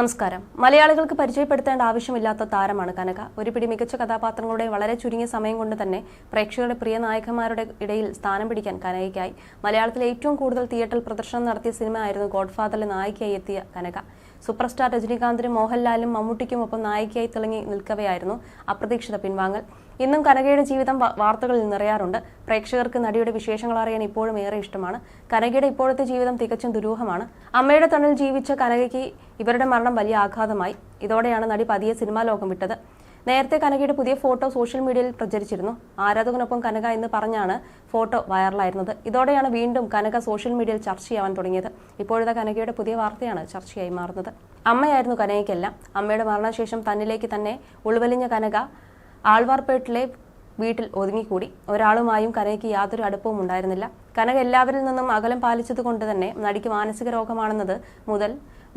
നമസ്കാരം. മലയാളികൾക്ക് പരിചയപ്പെടുത്തേണ്ട ആവശ്യമില്ലാത്ത താരമാണ് കനക. ഒരു പിടി മികച്ച കഥാപാത്രങ്ങളുടെ വളരെ ചുരുങ്ങിയ സമയം കൊണ്ട് തന്നെ പ്രേക്ഷകരുടെ പ്രിയ നായകന്മാരുടെ ഇടയിൽ സ്ഥാനം പിടിക്കാൻ കനകയ്ക്കായി മലയാളത്തിലെ ഏറ്റവും കൂടുതൽ തിയേറ്ററിൽ പ്രദർശനം നടത്തിയ സിനിമയായിരുന്നു ഗോഡ്ഫാദറിലെ നായികയായി എത്തിയ കനക. സൂപ്പർസ്റ്റാർ രജനീകാന്തിനും മോഹൻലാലും മമ്മൂട്ടിക്കുമൊപ്പം നായികയായി തിളങ്ങി നിൽക്കവെയായിരുന്നു അപ്രതീക്ഷിത പിൻവാങ്ങൽ. ഇന്നും കനകയുടെ ജീവിതം വാർത്തകളിൽ നിറയാറുണ്ട്. പ്രേക്ഷകർക്ക് നടിയുടെ വിശേഷങ്ങൾ അറിയാൻ ഇപ്പോഴും ഏറെ ഇഷ്ടമാണ്. കനകയുടെ ഇപ്പോഴത്തെ ജീവിതം തികച്ചും ദുരൂഹമാണ്. അമ്മയുടെ തണൽ ജീവിച്ച കനകയ്ക്ക് ഇവരുടെ മരണം വലിയ ആഘാതമായി. ഇതോടെയാണ് നടി പതിയെ സിനിമാ ലോകം വിട്ടത്. നേരത്തെ കനകയുടെ പുതിയ ഫോട്ടോ സോഷ്യൽ മീഡിയയിൽ പ്രചരിച്ചിരുന്നു. ആരാധകനൊപ്പം കനക എന്ന് പറഞ്ഞാണ് ഫോട്ടോ വൈറലായിരുന്നത്. ഇതോടെയാണ് വീണ്ടും കനക സോഷ്യൽ മീഡിയയിൽ ചർച്ചയാവാൻ തുടങ്ങിയത്. ഇപ്പോഴത്തെ കനകയുടെ പുതിയ വാർത്തയാണ് ചർച്ചയായി മാറുന്നത്. അമ്മയായിരുന്നു കനകയ്ക്കെല്ലാം. അമ്മയുടെ മരണശേഷം തന്നിലേക്ക് തന്നെ ഉൾവലിഞ്ഞ കനക ആൾവാർപേട്ടിലെ വീട്ടിൽ ഒതുങ്ങിക്കൂടി. ഒരാളുമായും കനകയ്ക്ക് യാതൊരു അടുപ്പവും ഉണ്ടായിരുന്നില്ല. കനക എല്ലാവരിൽ നിന്നും അകലം പാലിച്ചതുകൊണ്ട് തന്നെ നടിക്ക് മാനസിക രോഗമാണെന്നത് മുതൽ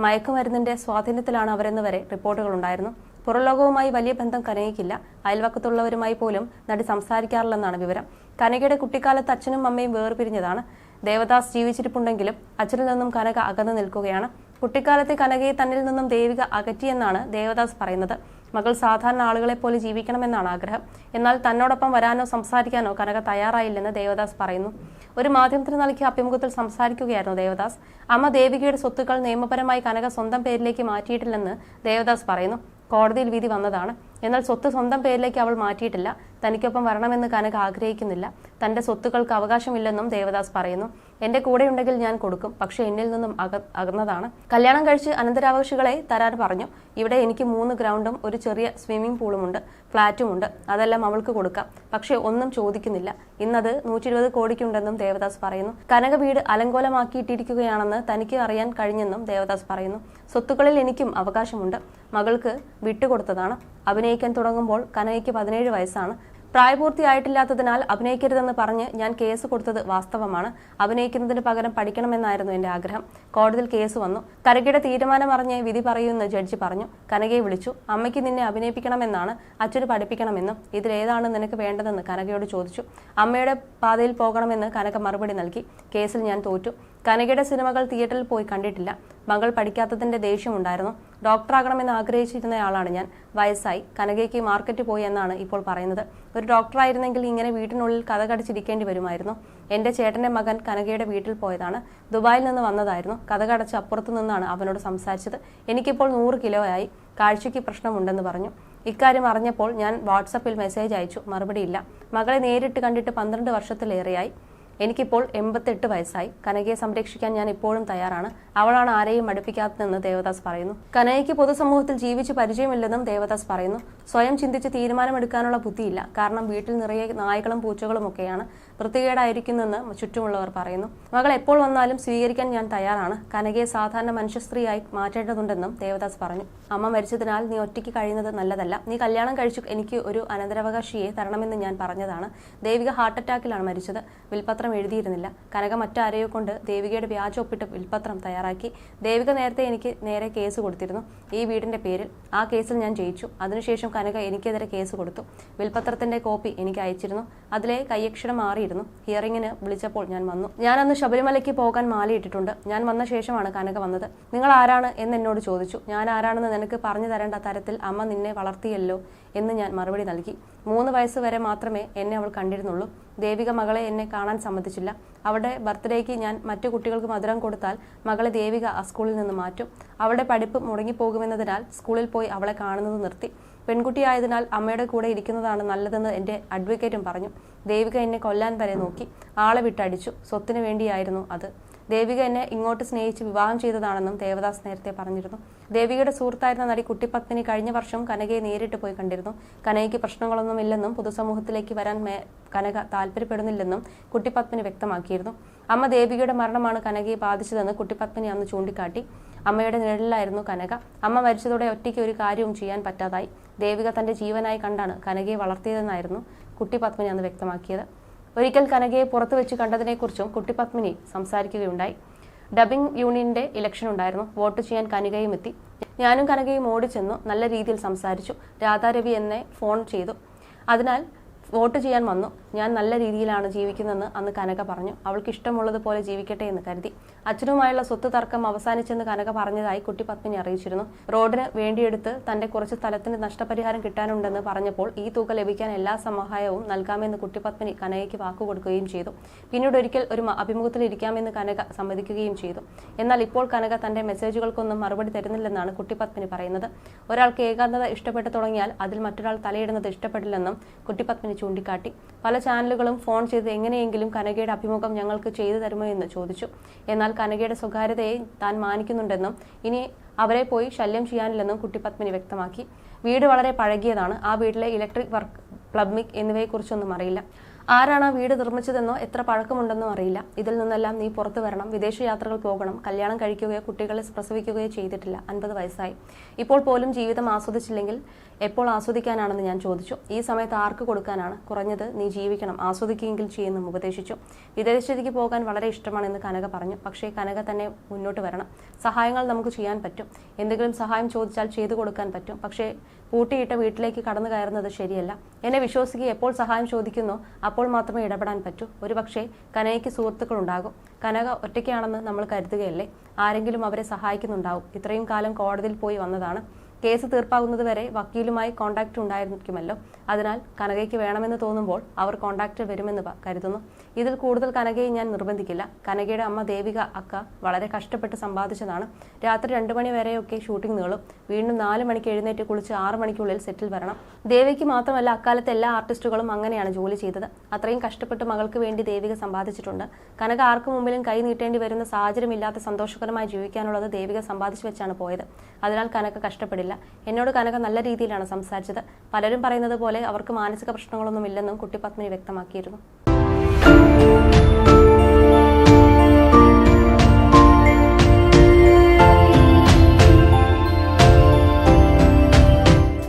മയക്കുമരുന്നിന്റെ സ്വാധീനത്തിലാണ് അവരെന്ന് വരെ റിപ്പോർട്ടുകളുണ്ടായിരുന്നു പുറംലോകവുമായി വലിയ ബന്ധം കനകയ്ക്കില്ല അയൽവക്കത്തുള്ളവരുമായി പോലും നടി സംസാരിക്കാറില്ലെന്നാണ് വിവരം. കനകയുടെ കുട്ടിക്കാലത്ത് അച്ഛനും അമ്മയും വേർപിരിഞ്ഞതാണ്. ദേവദാസ് ജീവിച്ചിരിപ്പുണ്ടെങ്കിലും അച്ഛനിൽ നിന്നും കനക അകന്നു നിൽക്കുകയാണ്. കുട്ടിക്കാലത്തെ കനകയെ തന്നിൽ നിന്നും ദേവിക അകറ്റിയെന്നാണ് ദേവദാസ് പറയുന്നത്. മകൾ സാധാരണ ആളുകളെ പോലെ ജീവിക്കണമെന്നാണ് ആഗ്രഹം. എന്നാൽ തന്നോടൊപ്പം വരാനോ സംസാരിക്കാനോ കനക തയ്യാറായില്ലെന്ന് ദേവദാസ് പറയുന്നു. ഒരു മാധ്യമത്തിന് നൽകിയ അഭിമുഖത്തിൽ സംസാരിക്കുകയായിരുന്നു ദേവദാസ്. അമ്മ ദേവികയുടെ സ്വത്തുക്കൾ നിയമപരമായി കനക സ്വന്തം പേരിലേക്ക് മാറ്റിയിട്ടില്ലെന്ന് ദേവദാസ് പറയുന്നു. കോടതിയിൽ വിധി വന്നതാണ്. എന്നാൽ സ്വത്ത് സ്വന്തം പേരിലേക്ക് അവൾ മാറ്റിയിട്ടില്ല. തനിക്കൊപ്പം വരണമെന്ന് കനക ആഗ്രഹിക്കുന്നില്ല. തന്റെ സ്വത്തുക്കൾക്ക് അവകാശമില്ലെന്നും ദേവദാസ് പറയുന്നു. എന്റെ കൂടെ ഉണ്ടെങ്കിൽ ഞാൻ കൊടുക്കും. പക്ഷേ എന്നിൽ നിന്നും അക അകന്നതാണ്. കല്യാണം കഴിച്ച് അനന്തരാവകാശികളെ തരാൻ പറഞ്ഞു. ഇവിടെ എനിക്ക് മൂന്ന് ഗ്രൗണ്ടും ഒരു ചെറിയ സ്വിമ്മിംഗ് പൂളുമുണ്ട് ഫ്ളാറ്റുമുണ്ട് അതെല്ലാം അവൾക്ക് കൊടുക്കാം. പക്ഷേ ഒന്നും ചോദിക്കുന്നില്ല. ഇന്നത് നൂറ്റി ഇരുപത് കോടിക്കുണ്ടെന്നും ദേവദാസ് പറയുന്നു. കനക വീട് അലങ്കോലമാക്കിയിട്ടിരിക്കുകയാണെന്ന് തനിക്ക് അറിയാൻ കഴിഞ്ഞെന്നും ദേവദാസ് പറയുന്നു. സ്വത്തുക്കളിൽ എനിക്കും അവകാശമുണ്ട്. മകൾക്ക് വിട്ടുകൊടുത്തതാണ്. അഭിനയിക്കാൻ തുടങ്ങുമ്പോൾ കനകയ്ക്ക് പതിനേഴ് വയസ്സാണ്. പ്രായപൂർത്തിയായിട്ടില്ലാത്തതിനാൽ അഭിനയിക്കരുതെന്ന് പറഞ്ഞ് ഞാൻ കേസ് കൊടുത്തത് വാസ്തവമാണ്. അഭിനയിക്കുന്നതിന് പകരം പഠിക്കണമെന്നായിരുന്നു എന്റെ ആഗ്രഹം. കോടതിയിൽ കേസ് വന്നു. കനകയുടെ തീരുമാനം അറിഞ്ഞ് വിധി പറയുമെന്ന് ജഡ്ജി പറഞ്ഞു. കനകയെ വിളിച്ചു. അമ്മയ്ക്ക് നിന്നെ അഭിനയിപ്പിക്കണമെന്നാണ്. അച്ഛന് പഠിപ്പിക്കണമെന്നും ഇതിലേതാണ് നിനക്ക് വേണ്ടതെന്ന് കനകയോട് ചോദിച്ചു. അമ്മയുടെ പാതയിൽ പോകണമെന്ന് കനക മറുപടി നൽകി. കേസിൽ ഞാൻ തോറ്റു. കനകയുടെ സിനിമകൾ തിയേറ്ററിൽ പോയി കണ്ടിട്ടില്ല. മകൾ പഠിക്കാത്തതിന്റെ ദേഷ്യമുണ്ടായിരുന്നു. ഡോക്ടറാകണമെന്ന് ആഗ്രഹിച്ചിരുന്നയാളാണ് ഞാൻ. വയസ്സായി. കനകയ്ക്ക് മാർക്കറ്റ് പോയി എന്നാണ് ഇപ്പോൾ പറയുന്നത്. ഒരു ഡോക്ടറായിരുന്നെങ്കിൽ ഇങ്ങനെ വീട്ടിനുള്ളിൽ കഥ കടിച്ചിരിക്കേണ്ടി വരുമായിരുന്നു. എന്റെ ചേട്ടന്റെ മകൻ കനകയുടെ വീട്ടിൽ പോയതാണ്. ദുബായിൽ നിന്ന് വന്നതായിരുന്നു. കഥ കടച്ച് അപ്പുറത്തു നിന്നാണ് അവനോട് സംസാരിച്ചത്. എനിക്കിപ്പോൾ നൂറ് ആയി കാഴ്ചയ്ക്ക് പ്രശ്നമുണ്ടെന്ന് പറഞ്ഞു. ഇക്കാര്യം അറിഞ്ഞപ്പോൾ ഞാൻ വാട്സപ്പിൽ മെസ്സേജ് അയച്ചു. മറുപടിയില്ല. മകളെ നേരിട്ട് കണ്ടിട്ട് പന്ത്രണ്ട് വർഷത്തിലേറെയായി. എനിക്കിപ്പോൾ എൺപത്തെട്ട് വയസ്സായി. കനകയെ സംരക്ഷിക്കാൻ ഞാൻ ഇപ്പോഴും തയ്യാറാണ്. അവളാണ് ആരെയും മടുപ്പിക്കാത്തതെന്ന് ദേവദാസ് പറയുന്നു. കനകയ്ക്ക് പൊതുസമൂഹത്തിൽ ജീവിച്ച് പരിചയമില്ലെന്നും ദേവദാസ് പറയുന്നു. സ്വയം ചിന്തിച്ച് തീരുമാനമെടുക്കാനുള്ള ബുദ്ധിയില്ല. കാരണം വീട്ടിൽ നിറയെ നായകളും പൂച്ചകളും ഒക്കെയാണ് വൃത്തികേടായിരിക്കുന്നെന്ന് ചുറ്റുമുള്ളവർ പറയുന്നു. മകൾ എപ്പോൾ വന്നാലും സ്വീകരിക്കാൻ ഞാൻ തയ്യാറാണ്. കനകയെ സാധാരണ മനുഷ്യസ്ത്രീയായി മാറ്റേണ്ടതുണ്ടെന്നും ദേവദാസ് പറഞ്ഞു. അമ്മ മരിച്ചതിനാൽ നീ ഒറ്റയ്ക്ക് കഴിയുന്നത് നല്ലതല്ല. നീ കല്യാണം കഴിച്ചു എനിക്ക് ഒരു അനന്തരാവകാശിയെ തരണമെന്ന് ഞാൻ പറഞ്ഞതാണ്. ദേവിക ഹാർട്ട് അറ്റാക്കിലാണ് മരിച്ചത്. വിൽപത്രം എഴുതിയിരുന്നില്ല. കനക മറ്റാരെയോ കൊണ്ട് ദേവികയുടെ വ്യാജ ഒപ്പിട്ട് വിൽപത്രം തയ്യാറാക്കി. ദേവിക നേരത്തെ എനിക്ക് നേരെ കേസ് കൊടുത്തിരുന്നു. ഈ വീടിന്റെ പേരിൽ ആ കേസിൽ ഞാൻ ജയിച്ചു. അതിനുശേഷം കനക എനിക്കെതിരെ കേസ് കൊടുത്തു. വിൽപത്രത്തിന്റെ കോപ്പി എനിക്ക് അയച്ചിരുന്നു. അതിലെ കയ്യക്ഷരം മാറിയിരുന്നു. ഹിയറിങ്ങിന് വിളിച്ചപ്പോൾ ഞാൻ വന്നു. ഞാൻ അന്ന് ശബരിമലയ്ക്ക് പോകാൻ മാലയിട്ടിട്ടുണ്ട്. ഞാൻ വന്ന ശേഷമാണ് കനക വന്നത്. നിങ്ങൾ ആരാണ് എന്ന് എന്നോട് ചോദിച്ചു. ഞാൻ ആരാണെന്ന് നിനക്ക് പറഞ്ഞു തരേണ്ട തരത്തിൽ അമ്മ നിന്നെ വളർത്തിയല്ലോ എന്ന് ഞാൻ മറുപടി നൽകി. മൂന്ന് വയസ്സ് വരെ മാത്രമേ എന്നെ അവൾ കണ്ടിരുന്നുള്ളൂ. ദേവിക മകളെ എന്നെ കാണാൻ സമ്മതിച്ചില്ല. അവിടെ ബർത്ത്ഡേക്ക് ഞാൻ മറ്റു കുട്ടികൾക്ക് മധുരം കൊടുത്താൽ മകളെ ദേവിക ആ സ്കൂളിൽ നിന്ന് മാറ്റും. അവളുടെ പഠിപ്പ് മുടങ്ങിപ്പോകുമെന്നതിനാൽ സ്കൂളിൽ പോയി അവളെ കാണുന്നത് നിർത്തി. പെൺകുട്ടിയായതിനാൽ അമ്മയുടെ കൂടെ ഇരിക്കുന്നതാണ് നല്ലതെന്ന് എന്റെ അഡ്വക്കേറ്റും പറഞ്ഞു. ദേവിക എന്നെ കൊല്ലാൻ വരെ നോക്കി. ആളെ വിട്ടടിച്ചു. സ്വത്തിന് വേണ്ടിയായിരുന്നു അത്. ദേവിക എന്നെ ഇങ്ങോട്ട് സ്നേഹിച്ച് വിവാഹം ചെയ്തതാണെന്നും ദേവദാസ് നേരത്തെ പറഞ്ഞിരുന്നു. ദേവികയുടെ സുഹൃത്തായിരുന്ന നടി കുട്ടിപ്പത്മിനി കഴിഞ്ഞ വർഷം കനകയെ നേരിട്ട് പോയി കണ്ടിരുന്നു. കനകയ്ക്ക് പ്രശ്നങ്ങളൊന്നുമില്ലെന്നും പൊതുസമൂഹത്തിലേക്ക് വരാൻ കനക താല്പര്യപ്പെടുന്നില്ലെന്നും കുട്ടിപ്പത്മിനി വ്യക്തമാക്കിയിരുന്നു. അമ്മ ദേവികയുടെ മരണമാണ് കനകയെ ബാധിച്ചതെന്ന് കുട്ടിപ്പത്മിനി അന്ന് ചൂണ്ടിക്കാട്ടി. അമ്മയുടെ നിഴലിലായിരുന്നു കനക. അമ്മ മരിച്ചതോടെ ഒറ്റയ്ക്ക് ഒരു കാര്യവും ചെയ്യാൻ പറ്റാതായി. ദേവിക തന്റെ ജീവനായി കണ്ടാണ് കനകയെ വളർത്തിയതെന്നായിരുന്നു കുട്ടിപത്മിനി അന്ന് വ്യക്തമാക്കിയത്. ഒരിക്കൽ കനകയെ പുറത്തു വെച്ച് കണ്ടതിനെക്കുറിച്ചും കുട്ടി പത്മിനി സംസാരിക്കുകയുണ്ടായി. ഡബിംഗ് യൂണിയന്റെ ഇലക്ഷൻ ഉണ്ടായിരുന്നു. വോട്ട് ചെയ്യാൻ കനികയും എത്തി. ഞാനും കനകയും ഓടിച്ചെന്നു നല്ല രീതിയിൽ സംസാരിച്ചു. രാധാരവി എന്നെ ഫോൺ ചെയ്തു. അതിനാൽ വോട്ട് ചെയ്യാൻ വന്നു. ഞാൻ നല്ല രീതിയിലാണ് ജീവിക്കുന്നതെന്ന് അന്ന് കനക പറഞ്ഞു. അവൾക്ക് ഇഷ്ടമുള്ളതുപോലെ ജീവിക്കട്ടെ എന്ന് കരുതി. അച്ഛനുമായുള്ള സ്വത്ത് തർക്കം അവസാനിച്ചെന്ന് കനക പറഞ്ഞതായി കുട്ടി പത്മിനി അറിയിച്ചിരുന്നു. റോഡിന് വേണ്ടിയെടുത്ത് തന്റെ കുറച്ച് സ്ഥലത്തിന് നഷ്ടപരിഹാരം കിട്ടാനുണ്ടെന്ന് പറഞ്ഞപ്പോൾ ഈ തുക ലഭിക്കാൻ എല്ലാ സഹായവും നൽകാമെന്ന് കുട്ടി പത്മിനി കനകയ്ക്ക് വാക്കുകൊടുക്കുകയും ചെയ്തു. പിന്നീട് ഒരിക്കൽ ഒരു അഭിമുഖത്തിൽ ഇരിക്കാമെന്ന് കനക സമ്മതിക്കുകയും ചെയ്തു. എന്നാൽ ഇപ്പോൾ കനക തന്റെ മെസ്സേജുകൾക്കൊന്നും മറുപടി തരുന്നില്ലെന്നാണ് കുട്ടി പത്മിനി പറയുന്നത്. ഒരാൾക്ക് ഏകാന്തത ഇഷ്ടപ്പെട്ടു തുടങ്ങിയാൽ അതിൽ മറ്റൊരാൾ തലയിടുന്നത് ഇഷ്ടപ്പെടില്ലെന്നും കുട്ടിപത്മിനി ചൂണ്ടിക്കാട്ടി. പല ചാനലുകളും ഫോൺ ചെയ്ത് എങ്ങനെയെങ്കിലും കനകയുടെ അഭിമുഖം ഞങ്ങൾക്ക് ചെയ്തു തരുമോ എന്ന് ചോദിച്ചു. എന്നാൽ കനകയുടെ സ്വകാര്യതയെ താൻ മാനിക്കുന്നുണ്ടെന്നും ഇനി അവരെ പോയി ശല്യം ചെയ്യാനില്ലെന്നും കുട്ടി പത്മിനി വ്യക്തമാക്കി. വീട് വളരെ പഴകിയതാണ്. ആ വീട്ടിലെ ഇലക്ട്രിക് വർക്ക് പ്ലംബിംഗ് എന്നിവയെക്കുറിച്ചൊന്നും അറിയില്ല. ആരാണ് ആ വീട് നിർമ്മിച്ചതെന്നോ എത്ര പഴക്കമുണ്ടെന്നോ അറിയില്ല. ഇതിൽ നിന്നെല്ലാം നീ പുറത്തു വരണം. വിദേശ യാത്രകൾ പോകണം. കല്യാണം കഴിക്കുകയോ കുട്ടികളെ പ്രസവിക്കുകയോ ചെയ്തിട്ടില്ല. അൻപത് വയസ്സായി. ഇപ്പോൾ പോലും ജീവിതം ആസ്വദിച്ചില്ലെങ്കിൽ എപ്പോൾ ആസ്വദിക്കാനാണെന്ന് ഞാൻ ചോദിച്ചു. ഈ സമയത്ത് ആർക്ക് കൊടുക്കാനാണ്? കുറഞ്ഞത് നീ ജീവിക്കണം. ആസ്വദിക്കുകയെങ്കിൽ ചെയ്യുമെന്നും ഉപദേശിച്ചു. വിദേശത്തേക്ക് പോകാൻ വളരെ ഇഷ്ടമാണെന്ന് കനക പറഞ്ഞു. പക്ഷേ കനക തന്നെ മുന്നോട്ട് വരണം. സഹായങ്ങൾ നമുക്ക് ചെയ്യാൻ പറ്റും. എന്തെങ്കിലും സഹായം ചോദിച്ചാൽ ചെയ്തു കൊടുക്കാൻ പറ്റും. പക്ഷേ പൂട്ടിയിട്ട വീട്ടിലേക്ക് കടന്നു കയറുന്നത് ശരിയല്ല. എന്നെ വിശ്വസിക്കുക എപ്പോൾ സഹായം ചോദിക്കുന്നു അപ്പോൾ മാത്രമേ ഇടപെടാൻ പറ്റൂ. ഒരുപക്ഷെ കനകയ്ക്ക് സുഹൃത്തുക്കളുണ്ടാകും. കനക ഒറ്റയ്ക്കാണെന്ന് നമ്മൾ കരുതുകയല്ലേ? ആരെങ്കിലും അവരെ സഹായിക്കുന്നുണ്ടാവും. ഇത്രയും കാലം കോടതിയിൽ പോയി വന്നതാണ്. കേസ് തീർപ്പാകുന്നതുവരെ വക്കീലുമായി കോണ്ടാക്ട് ഉണ്ടായിരിക്കുമല്ലോ. അതിനാൽ കനകയ്ക്ക് വേണമെന്ന് തോന്നുമ്പോൾ അവർ കോണ്ടാക്ട് വരുമെന്ന് കരുതുന്നു. ഇതിൽ കൂടുതൽ കനകയെ ഞാൻ നിർബന്ധിക്കില്ല. കനകയുടെ അമ്മ ദേവിക അക്ക വളരെ കഷ്ടപ്പെട്ട് സമ്പാദിച്ചതാണ്. രാത്രി രണ്ടു മണി വരെയൊക്കെ ഷൂട്ടിംഗ് നീളും. വീണ്ടും നാല് മണിക്ക് എഴുന്നേറ്റ് കുളിച്ച് ആറ് മണിക്കുള്ളിൽ സെറ്റിൽ വരണം. ദേവിക്ക് മാത്രമല്ല അക്കാലത്തെ എല്ലാ ആർട്ടിസ്റ്റുകളും അങ്ങനെയാണ് ജോലി ചെയ്തത്. അത്രയും കഷ്ടപ്പെട്ട് മകൾക്ക് വേണ്ടി ദേവിക സമ്പാദിച്ചിട്ടുണ്ട്. കനക ആർക്കു മുമ്പിലും കൈ നീട്ടേണ്ടി വരുന്ന സാഹചര്യമില്ലാത്ത സന്തോഷകരമായി ജീവിക്കാനുള്ളത് ദേവിക സമ്പാദിച്ചു വെച്ചാണ് പോയത്. അതിനാൽ കനക കഷ്ടപ്പെടില്ല. എന്നോട് കനക നല്ല രീതിയിലാണ് സംസാരിച്ചത്. പലരും പറയുന്നത് പോലെ അവർക്ക് മാനസിക പ്രശ്നങ്ങളൊന്നും ഇല്ലെന്നും കുട്ടി പത്മിനി വ്യക്തമാക്കിയിരുന്നു.